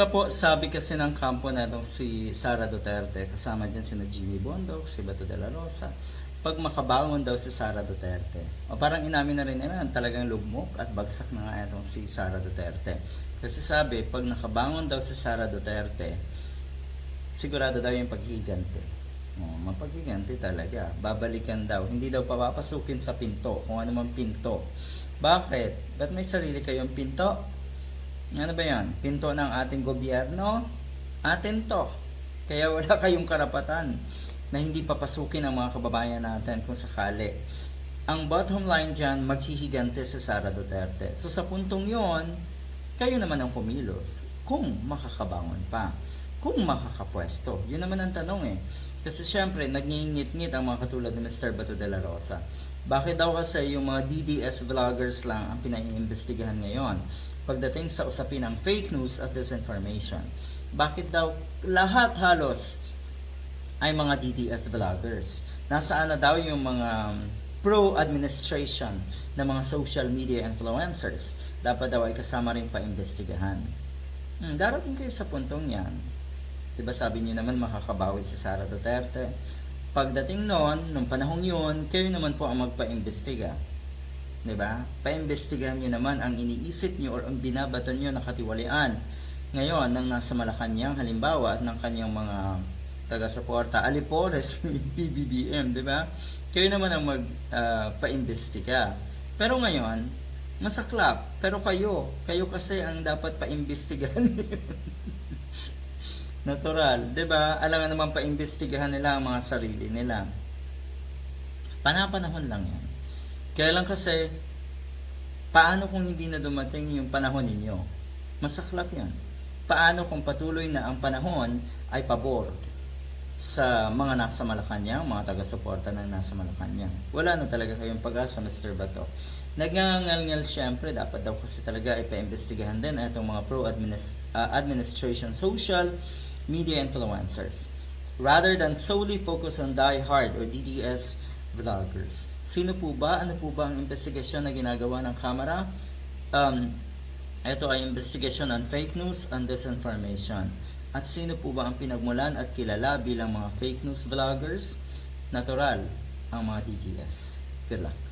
Diba po, sabi kasi ng kampo na itong si Sara Duterte, kasama dyan si Jimmy Bondoc, si Bato de la Rosa, pag makabangon daw si Sara Duterte, o parang inamin na rin nila, talagang lugmok at bagsak na nga itong si Sara Duterte. Kasi sabi, pag nakabangon daw si Sara Duterte, sigurado daw yung paghiganti. Oh, mapaghiganti talaga. Babalikan daw. Hindi daw papapasukin sa pinto, kung ano man pinto. Bakit? Ba't may sarili kayong pinto? Ano ba yan? Pinto ng ating gobyerno? Atin to. Kaya wala kayong karapatan na hindi papasukin ang mga kababayan natin kung sakali. Ang bottom line dyan, maghihigante si Sara Duterte. So sa puntong yon, kayo naman ang kumilos kung makakabangon pa. Kung makakapwesto. Yun naman ang tanong eh. Kasi syempre, nagngingit-ngit ang mga katulad ni Mr. Bato de la Rosa. Bakit daw kasi yung mga DDS vloggers lang ang pinaiimbestigahan ngayon pagdating sa usapin ng fake news at disinformation? Bakit daw lahat halos ay mga DDS vloggers? Nasaan na daw yung mga pro-administration ng mga social media influencers? Dapat daw ay kasama rin pa-imbestigahan. Hmm, darating kayo sa puntong yan. Diba sabi niyo naman makakabawi si Sara Duterte? Pagdating noon, nung panahong yun, kayo naman po ang magpa-imbestiga. 'Di ba? Paimbestigahan niyo naman ang iniisip niyo or ang binabato niyo na katiwalian. Ngayon, nang nasa Malacanang halimbawa at ng kanyang mga taga-suporta, Alipores, PBBM, 'di ba? Kayo naman ang mag ah, paimbestiga. Pero ngayon, masaklap. Pero kayo, kayo kasi ang dapat paimbestigahan. Natural, 'di ba? Alam naman paimbestigahan nila ang mga sarili nila. Panapanahon lang 'yan. Kaya lang kasi, paano kung hindi na dumating yung panahon ninyo? Masaklap yan. Paano kung patuloy na ang panahon ay pabor sa mga nasa Malacanang, mga taga-suporta ng nasa Malacanang? Wala na talaga kayong pag-asa, Mr. Bato. Nagngangal-ngal siyempre, dapat daw kasi talaga ipaimbestigahan din itong mga pro-administration social media influencers rather than solely focus on die-hard or DDS vloggers. Sino po ba? Ano po ba ang investigasyon na ginagawa ng kamera? Um, ito ay investigasyon on fake news and disinformation. At sino po ba ang pinagmulan at kilala bilang mga fake news vloggers? Natural, ang mga DDS. Good luck.